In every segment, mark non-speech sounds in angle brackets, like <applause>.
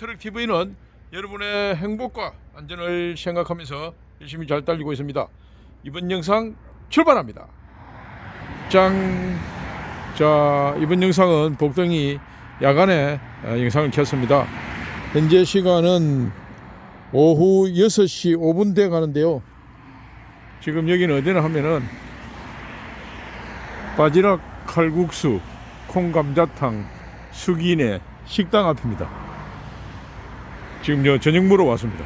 안녕하세요 트럭TV는 여러분의 행복과 안전을 생각하면서 열심히 잘 달리고 있습니다 이번 영상 출발합니다 짱! 자 이번 영상은 복덩이 야간에 어, 영상을 켰습니다 현재 시간은 오후 6시 5분 돼 가는데요 지금 여기는 어디나 하면은 바지락 칼국수 콩감자탕 수기네 식당 앞입니다. 지금 저 저녁 먹으러 왔습니다.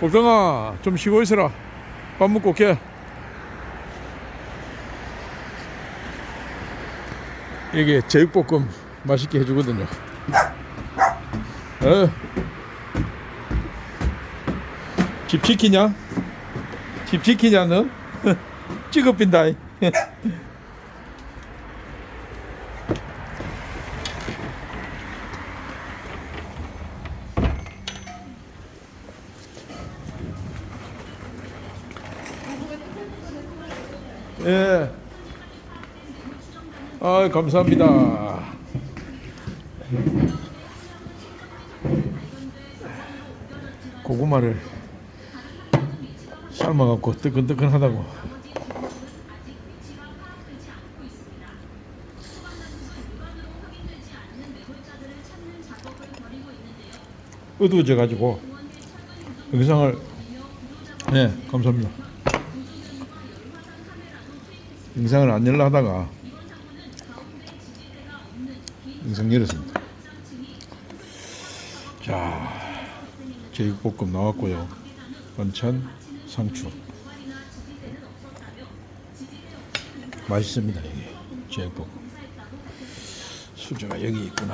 복덩아 좀 쉬고 있어라. 밥 먹고 올게. 이게 제육볶음 맛있게 해주거든요. 어. 집 지키냐? 집 지키냐 너? <laughs> 찍어빈다. 예. <laughs> 아, 감사합니다. 고구마를 삶아갖고 뜨끈뜨끈하다고. 어두워져 가지고 영상을 네 감사합니다. 영상을 안 열라 하다가 영상 열었습니다. 자, 제육볶음 나왔고요. 반찬 상추. 맛있습니다, 이게 제육볶음. 수저가 여기 있구나.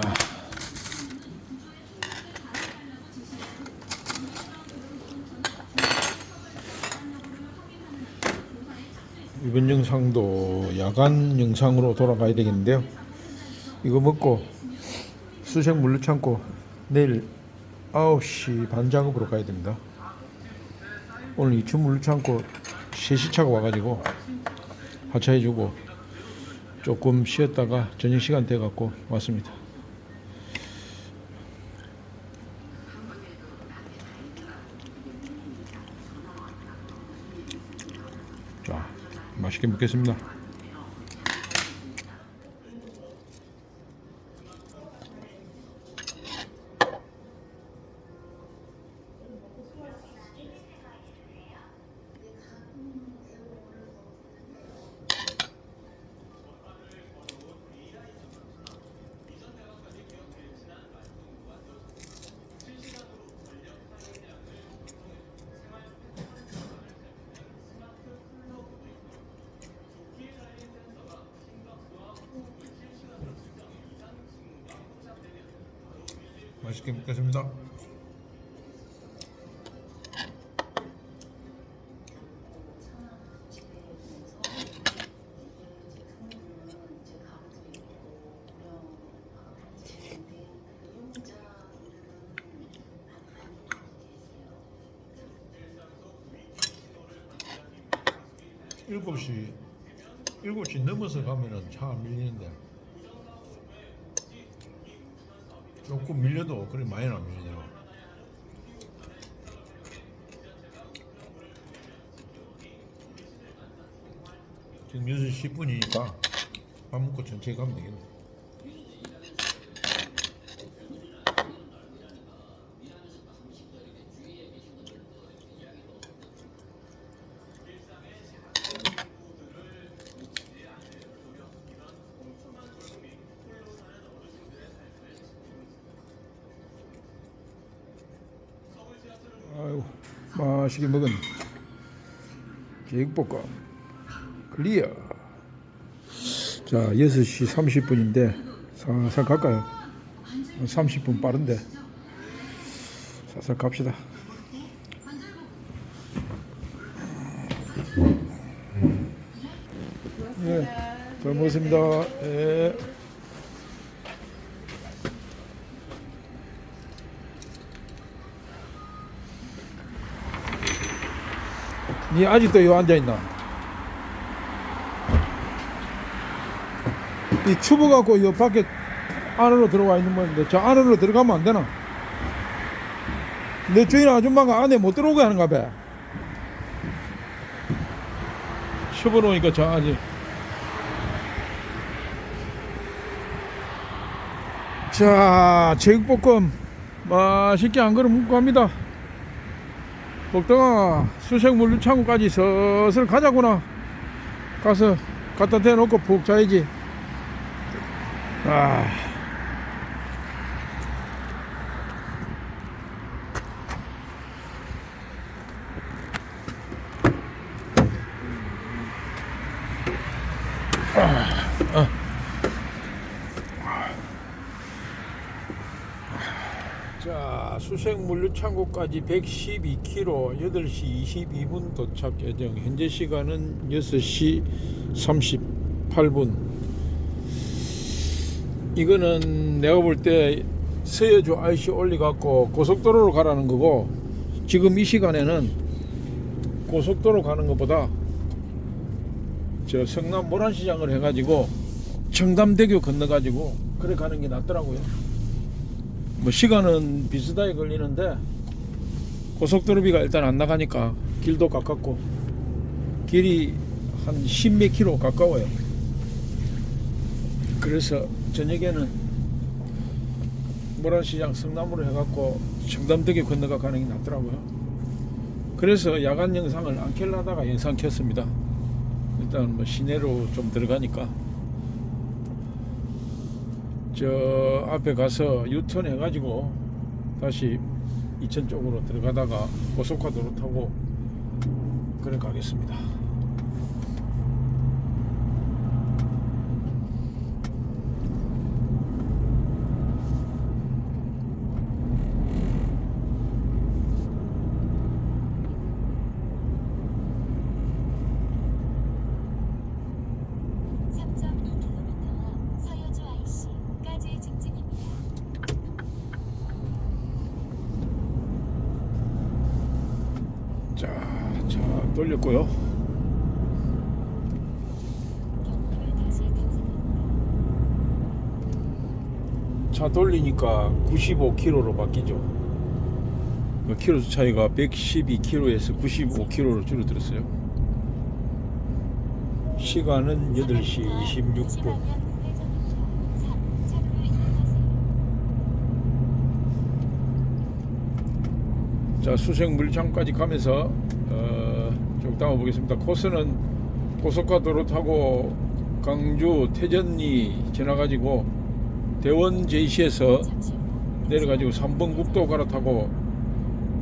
이번 영상도 야간 영상으로 돌아가야 되겠는데요. 이거 먹고 수색 물로 참고 내일 9시 반 작업으로 가야 됩니다. 오늘 이추 물로 참고 3시 차가 와가지고 하차해주고 조금 쉬었다가 저녁 시간 돼 갖고 왔습니다. 자, 맛있게 먹겠습니다. 맛있게 먹겠습니다. 일곱 시 일곱 시 넘어서 가면은 차안 밀리는데 조금 밀려도 그리 많이 안 밀리더라고. 지금 6시 10분이니까 밥 먹고 천천히 가면 되겠네. 맛있게 먹은 제육볶음 클리어 자 6시 30분인데 살살 갈까요? 30분 빠른데 살살 갑시다 예, 잘 먹었습니다 예. 니 아직도 요 앉아 있나? 이 추워 갖고 요 밖에 안으로 들어와 있는 건데 저 안으로 들어가면 안 되나? 내 주인 아줌마가 안에 못 들어오게 하는가 봐. 접어놓으니까 장하지. 자, 제육볶음 맛있게 한 그릇 먹고 갑니다. 먹다가 수색물 유창고까지 슬슬 가자구나. 가서 갖다 대놓고 푹 자야지. 아. 자, 수색물류 창고까지 112km, 8시 22분 도착 예정. 현재 시간은 6시 38분. 이거는 내가 볼 때 서해주 IC 올리갖고 고속도로로 가라는 거고, 지금 이 시간에는 고속도로 가는 것보다 저 성남 모란시장을 해가지고 청담대교 건너가지고 그래 가는 게 낫더라고요. 뭐 시간은 비슷하게 걸리는데 고속도로비가 일단 안 나가니까 길도 가깝고 길이 한 10몇 킬로 가까워요. 그래서 저녁에는 모란시장 성남으로 해갖고 청담대교 건너가 가는 게 낫더라고요. 그래서 야간 영상을 안 켤라다가 영상 켰습니다. 일단 뭐 시내로 좀 들어가니까 저 앞에 가서 유턴 해 가지고 다시 이천 쪽으로 들어가다가 고속화도로 타고 그래 가겠습니다. 서여주 IC까지 직진입니다. 자, 차 돌렸고요. 차 돌리니까 95km로 바뀌죠. 그 키로 수 차이가 112km에서 95km로 줄어들었어요. 시간은 8시 26분. 자 수색 물창까지 가면서 어, 좀 담아 보겠습니다. 코스는 고속화도로 타고 강주 태전리 지나가지고 대원 JC에서 내려가지고 3번 국도 갈아타고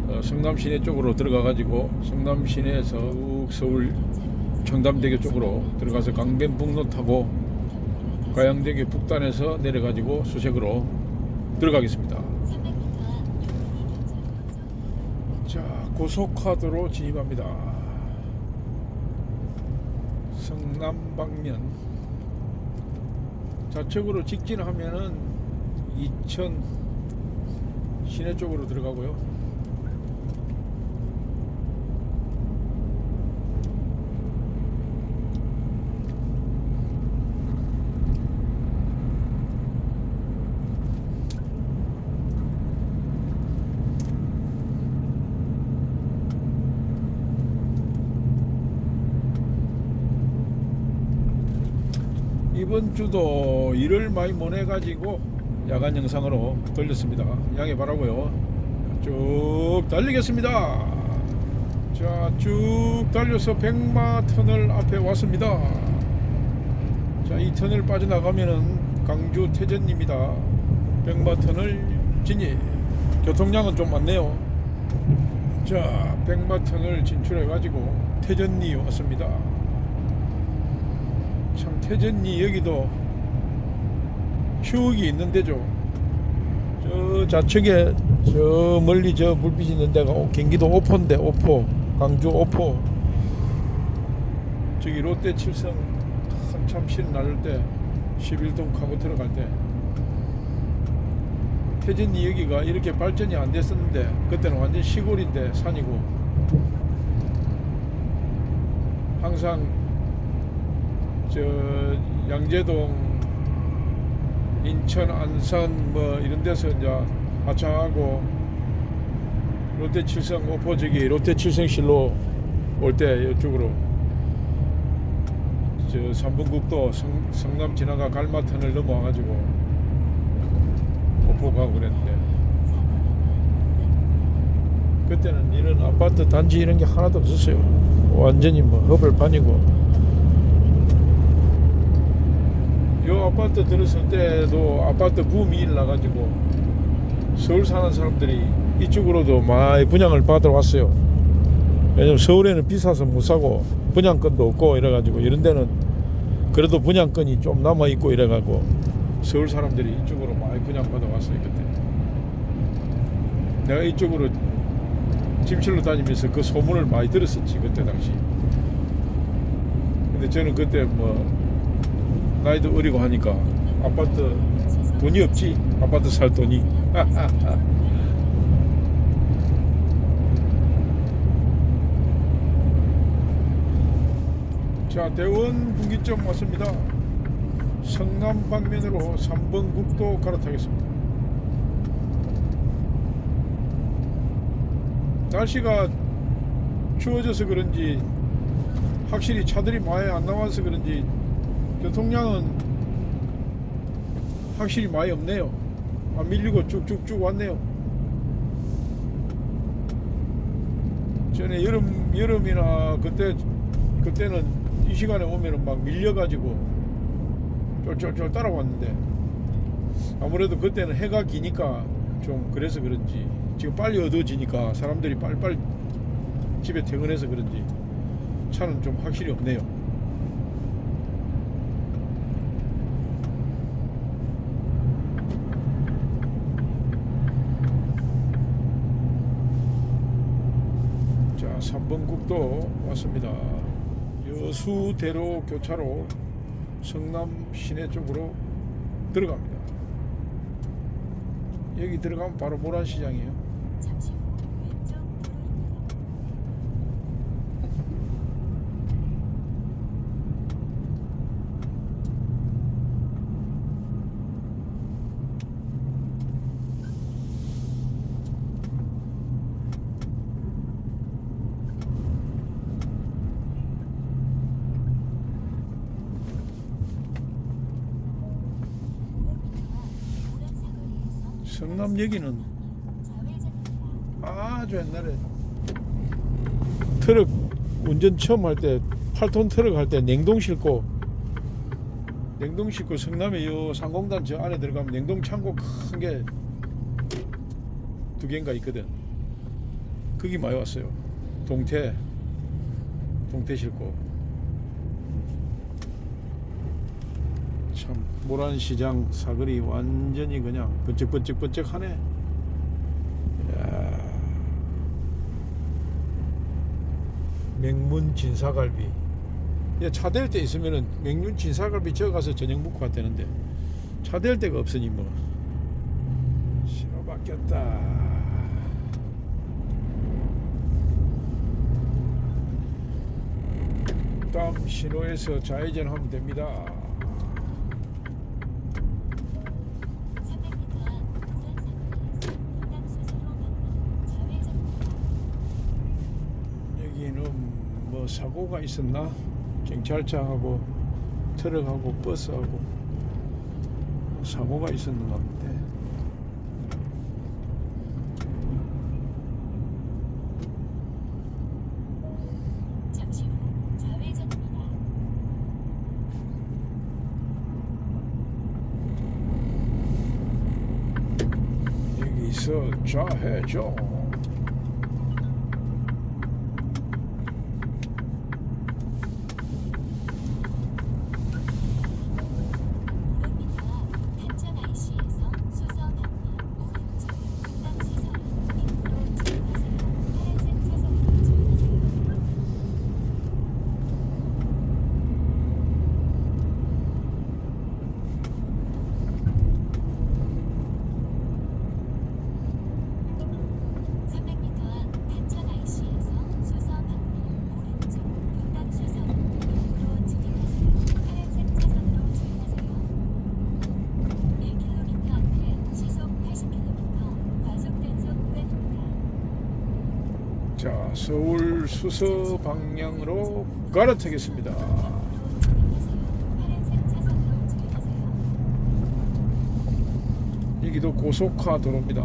어, 성남 시내 쪽으로 들어가가지고 성남 시내에서 쭉 서울 청담대교 쪽으로 들어가서 강변북로 타고 가양대교 북단에서 내려가지고 수색으로 들어가겠습니다. 자 고속화도로 진입합니다. 성남 방면 좌측으로 직진하면은 이천 시내 쪽으로 들어가고요. 이번 주도 일을 많이 못 해가지고 야간 영상으로 돌렸습니다. 양해 바라고요. 쭉 달리겠습니다. 자, 쭉 달려서 백마 터널 앞에 왔습니다. 자, 이 터널 빠져나가면은 강주 태전입니다. 백마 터널 진입. 교통량은 좀 많네요. 자, 백마 터널 진출해가지고 태전리 왔습니다. 참 태전리 여기도 추억이 있는 데죠. 저 좌측에 저 멀리 저 불빛이 있는 데가 오- 경기도 오포인데 오포 광주 오포. 저기 롯데 칠성 한참 신 나를 때 11동 가고 들어갈 때. 태전리 여기가 이렇게 발전이 안 됐었는데 그때는 완전 시골인데 산이고. 항상 저 양재동 인천 안산 뭐 이런 데서 이제 하차하고 롯데 칠성 오포 저기 롯데 칠성실로 올 때 이쪽으로 저 3분국도 성, 성남 지나가 갈마턴을 넘어와가지고 오포 가고 그랬는데 그때는 이런 아파트 단지 이런 게 하나도 없었어요. 완전히 뭐 허벌판이고. 요 아파트 들었을 때도 아파트 붐이 일나가지고 서울 사는 사람들이 이쪽으로도 많이 분양을 받으러 왔어요. 왜냐면 서울에는 비싸서 못 사고 분양권도 없고 이래가지고 이런 데는 그래도 분양권이 좀 남아 있고 이래가지고 서울 사람들이 이쪽으로 많이 분양받아 왔어요 그때. 내가 이쪽으로 짐실로 다니면서 그 소문을 많이 들었었지 그때 당시. 근데 저는 그때 뭐 나이도 어리고 하니까 아파트 돈이 없지 아파트 살 돈이. <laughs> 자 대원 분기점 왔습니다. 성남 방면으로 3번 국도 갈아타겠습니다. 날씨가 추워져서 그런지 확실히 차들이 많이 안 나와서 그런지 교통량은 확실히 많이 없네요. 안 밀리고 쭉쭉쭉 왔네요. 전에 여름 여름이나 그때 그때는 이 시간에 오면은 막 밀려가지고 쫄쫄쫄 따라왔는데 아무래도 그때는 해가 기니까 좀 그래서 그런지 지금 빨리 어두워지니까 사람들이 빨리빨리 집에 퇴근해서 그런지 차는 좀 확실히 없네요. 자, 3번 국도 왔습니다. 여수대로 교차로 성남 시내 쪽으로 들어갑니다. 여기 들어가면 바로 모란시장이에요. 잠시 후왼 성남역에는 좌회전입니다. 아주 옛날에 트럭 운전 처음 할 때 8톤 트럭 할 때 냉동 싣고 냉동 싣고 성남에 요 상공단 저 안에 들어가면 냉동 창고 큰 게 두 개인가 있거든. 거기 많이 왔어요. 동태 동태 싣고 참 모란시장 사거리 완전히 그냥 번쩍번쩍번쩍하네. 맹문 진사갈비. 차댈 때 있으면은 맹문 진사갈비 저 가서 저녁 먹고 왔다는데 차댈 데가 없으니 뭐 신호 바뀌었다. 다음 신호에서 좌회전하면 됩니다. 300m 앞 노란 사거리에서 분당 수서로 방면 좌회전입니다. 여기는 뭐 사고가 있었나? 경찰차하고 트럭하고 버스하고 사고가 있었는가 본데. 여기서 좌회전. 단천 IC에서 수서 방면 오른쪽 분당 수서로 입구로 진입하세요. 파란색 차선으로 주행하세요. 자 서울 수서 방향으로 갈아타겠습니다. 여기도 고속화 도로입니다.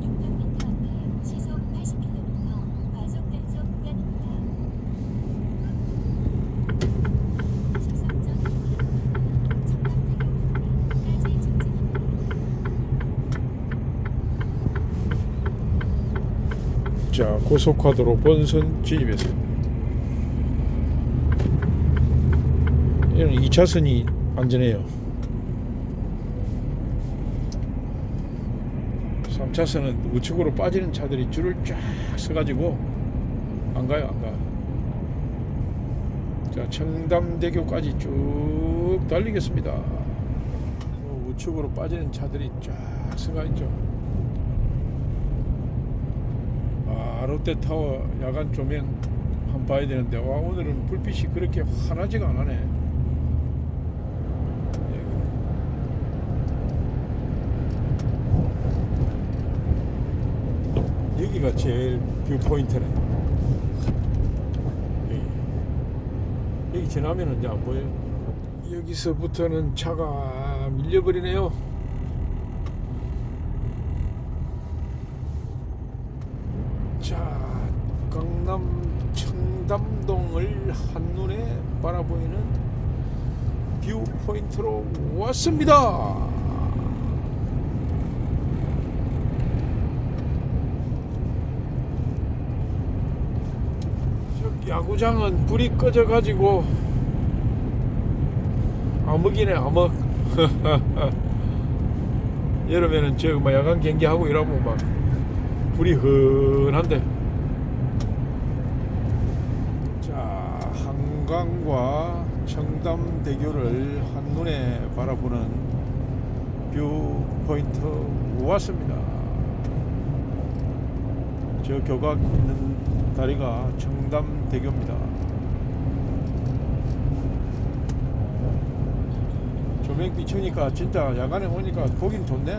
미터 앞에 시속 80km 과속 단속 구간입니다. 직선적 청담대교까지 직진입니다. 자 고속화 도로 본선 진입했습니다. 이는 2차선이 안전해요. 3차선은 우측으로 빠지는 차들이 줄을 쫙 서가지고 안 가요, 안 가. 자, 청담대교까지 쭉 달리겠습니다. 요 우측으로 빠지는 차들이 쫙 서가 있죠. 아, 롯데타워 야간 조명 한번 봐야 되는데, 와, 오늘은 불빛이 그렇게 환하지가 않네. 여기가 제일 뷰 포인트네. 여기, 지나면은 이제 안 보여. 여기서부터는 차가 밀려버리네요. 자, 강남 청담동을 한눈에 바라보이는 뷰 포인트로 왔습니다. 저 야구장은 불이 꺼져 가지고 암흑이네 암흑 <laughs> 여름에는 저뭐 야간 경기하고 이러면 막 불이 흔한데 자 한강과 청담대교를 한눈에 바라보는 뷰 포인트 왔습니다. 저 교각 있는 다리가 청담대교입니다. 조명 비추니까 진짜 야간에 오니까 보긴 좋네.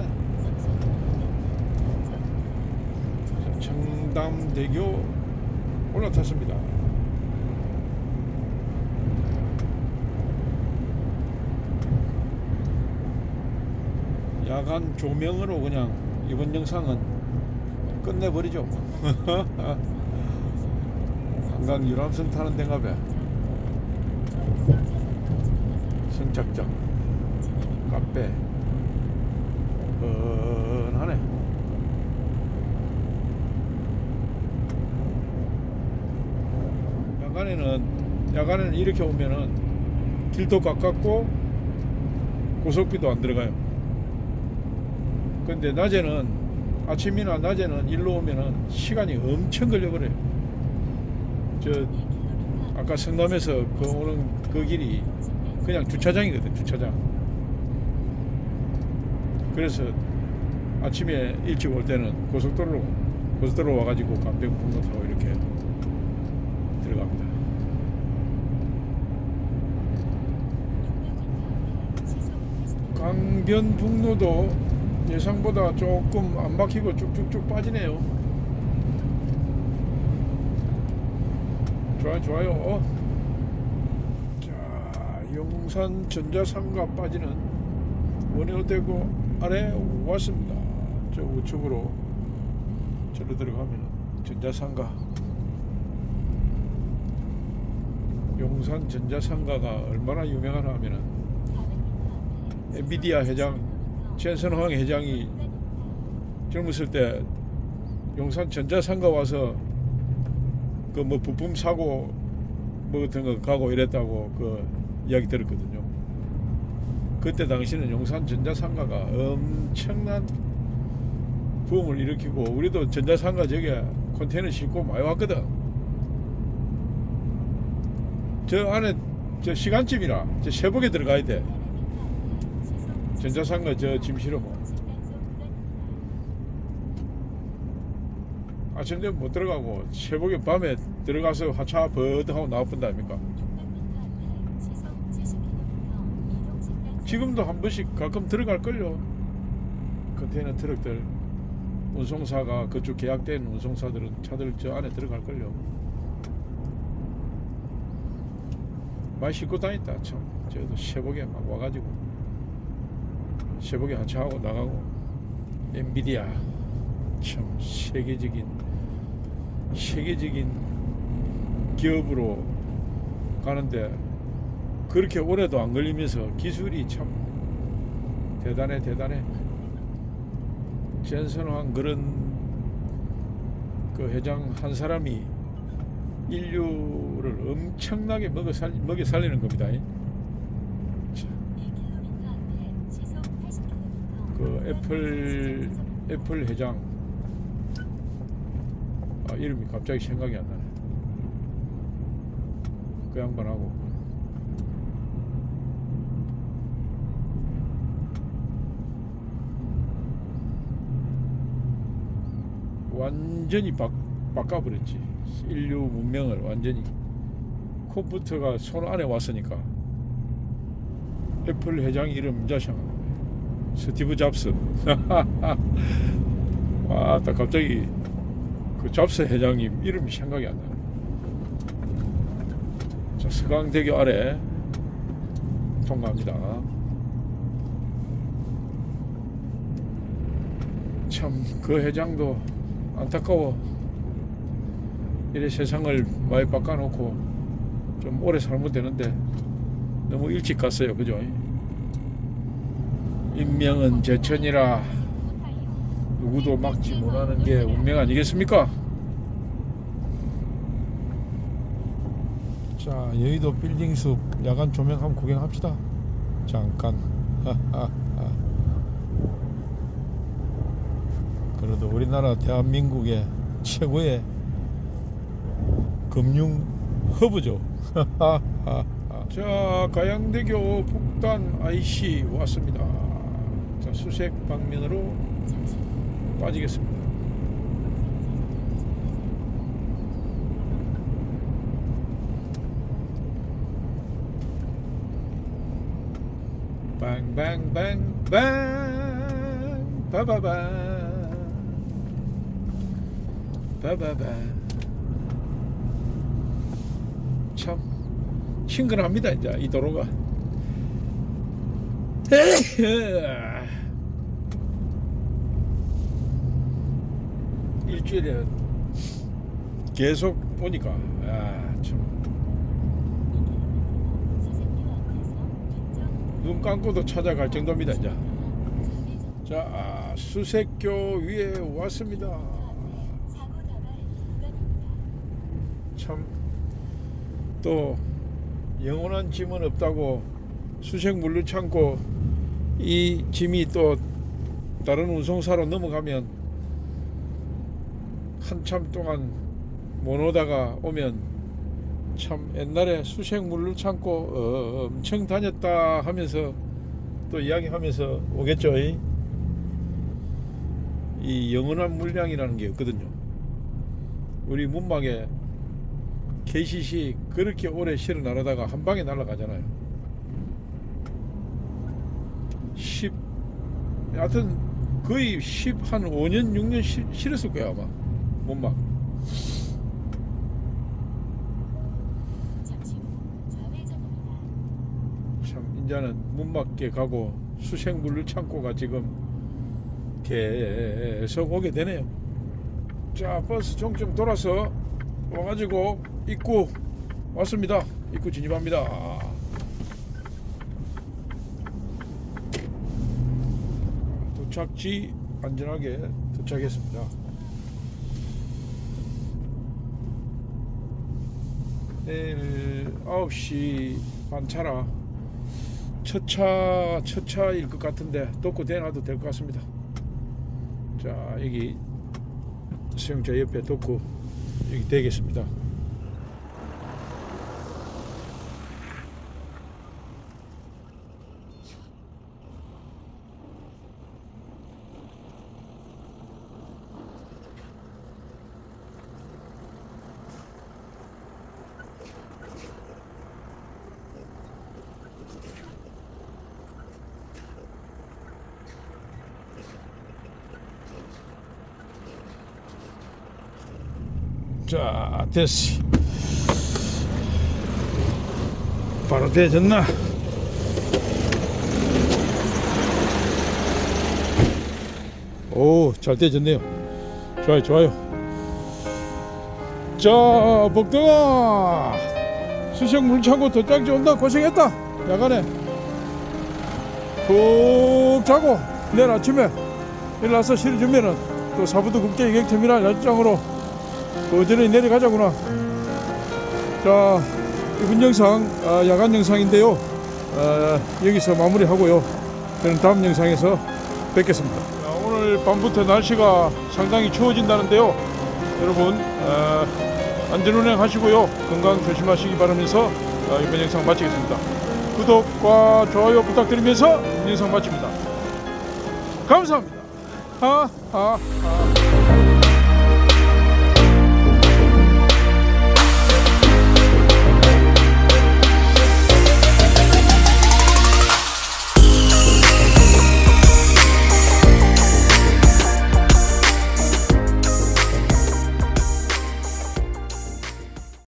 자, 청담대교 올라탔습니다. 야간 조명으로 그냥 이번 영상은 끝내버리죠. <laughs> 한강 유람선 타는 데가 봐. 승착장, 카페, 뻔하네. 야간에는 야간에는 이렇게 오면은 길도 가깝고 고속비도 안 들어가요. 근데 낮에는 아침이나 낮에는 일로 오면은 시간이 엄청 걸려버려요. 저 아까 성남에서 그 오는 그 길이 그냥 주차장이거든 주차장. 그래서 아침에 일찍 올 때는 고속도로로 고속도로 와가지고 간병북로 타고 이렇게 들어갑니다. 강변북로도 예상보다 조금 안 막히고 쭉쭉쭉 빠지네요. 좋아요, 좋아요. 어. 자, 용산 전자상가 빠지는 원효대교 아래 왔습니다. 저 우측으로 저로 들어가면 전자상가 용산 전자상가가 얼마나 유명하나 하면은 엔비디아 회장 최선황 회장이 젊었을 때 용산 전자상가 와서 그 뭐 부품 사고 뭐 같은 거 가고 이랬다고 그 이야기 들었거든요. 그때 당시는 용산 전자상가가 엄청난 부흥을 일으키고 우리도 전자상가 저게 컨테이너 싣고 많이 왔거든. 저 안에 저 시간쯤이라 저 새벽에 들어가야 돼. 전자상가 저짐 실으면 아침 되면 못 들어가고 새벽에 밤에 들어가서 하차 버드 하고 나와본다 아닙니까? 지금도 한 번씩 가끔 들어갈걸요. 컨테이너 트럭들 운송사가 그쪽 계약된 운송사들은 차들 저 안에 들어갈 걸요. 많이 싣고 다녔다 참. 저도 새벽에 막 와가지고 새벽에 하차하고 나가고 엔비디아 참 세계적인 세계적인 기업으로 가는데 그렇게 오래도 안 걸리면서 기술이 참 대단해 대단해 젠슨왕 그런 그 회장 한 사람이 인류를 엄청나게 먹여 살리는 겁니다. 자, 2km 앞에 시속 80km. 그 애플 애플 회장 아 이름이 갑자기 생각이 안 나네. 그 양반하고 완전히 바, 바꿔버렸지. 인류 문명을 완전히 컴퓨터가 손 안에 왔으니까 애플 회장 이름 생각나네. 스티브 잡스. <laughs> 와, 딱 갑자기 그 잡스 회장님 이름이 생각이 안 나네. 자, 서강대교 아래 통과합니다. 참 그 회장도 안타까워. 이래 세상을 많이 바꿔놓고 좀 오래 살면 되는데 너무 일찍 갔어요. 그죠? 인명은 제천이라 누구도 막지 못하는 게 운명 아니겠습니까? 자 여의도 빌딩숲 야간 조명 한번 구경합시다. 잠깐. <laughs> 그래도 우리나라 대한민국의 최고의 금융 허브죠. <laughs> 자 가양대교 북단 IC 왔습니다. 자 수색 방면으로 빠지겠습니다. 빵빵빵빵 바바바. 바바바. 참 친근합니다 이제 이 도로가 일주일에 계속 보니까 아, 참. 사생교 앞에서 왼쪽 눈 감고도 찾아갈 정도입니다 이제. 자 아, 수색교 위에 왔습니다. 참 또 영원한 짐은 없다고 수색 물류 창고 이 짐이 또 다른 운송사로 넘어가면 한참 동안 못 오다가 오면 참 옛날에 수색 물류 어, 엄청 다녔다 하면서 또 이야기하면서 오겠죠. 이, 이 영원한 물량이라는 게 없거든요. 우리 문막에 KCC 그렇게 오래 실어 나르다가 한 방에 날아가잖아요. 10 하여튼 거의 10 한 5년 6년 실, 실었을 거야 아마 후 좌회전입니다. 참 이제는 문밖에 가고 수색 물류 창고가 지금 계속 오게 되네요. 자 버스 종점 돌아서 와가지고 입구 왔습니다. 입구 진입합니다. 도착지 안전하게 도착했습니다. 내일 9시 반 차라 첫 차, 첫 차일 것 같은데 도코 대놔도 될 것 같습니다. 자, 여기 수영자 옆에 도코 여기 되겠습니다. 자 됐어. 바로 되졌나? 오 잘 되졌네요. 좋아요 좋아요. 자 복동아! 수색 물 차고 도착지 온다. 고생했다. 야간에. 푹 자고 내일 아침에 일어나서 실어주면은 또 사부도 국제 여객터미널 열장으로 부지런히 내려가자구나. 자 이번 영상 아, 야간 영상인데요. 아, 여기서 마무리하고요. 저는 다음 영상에서 뵙겠습니다. 자, 오늘 밤부터 날씨가 상당히 추워진다는데요. 여러분 아, 안전운행 하시고요. 건강 조심하시기 바라면서 아, 이번 영상 마치겠습니다. 구독과 좋아요 부탁드리면서 영상 마칩니다. 감사합니다. 하하하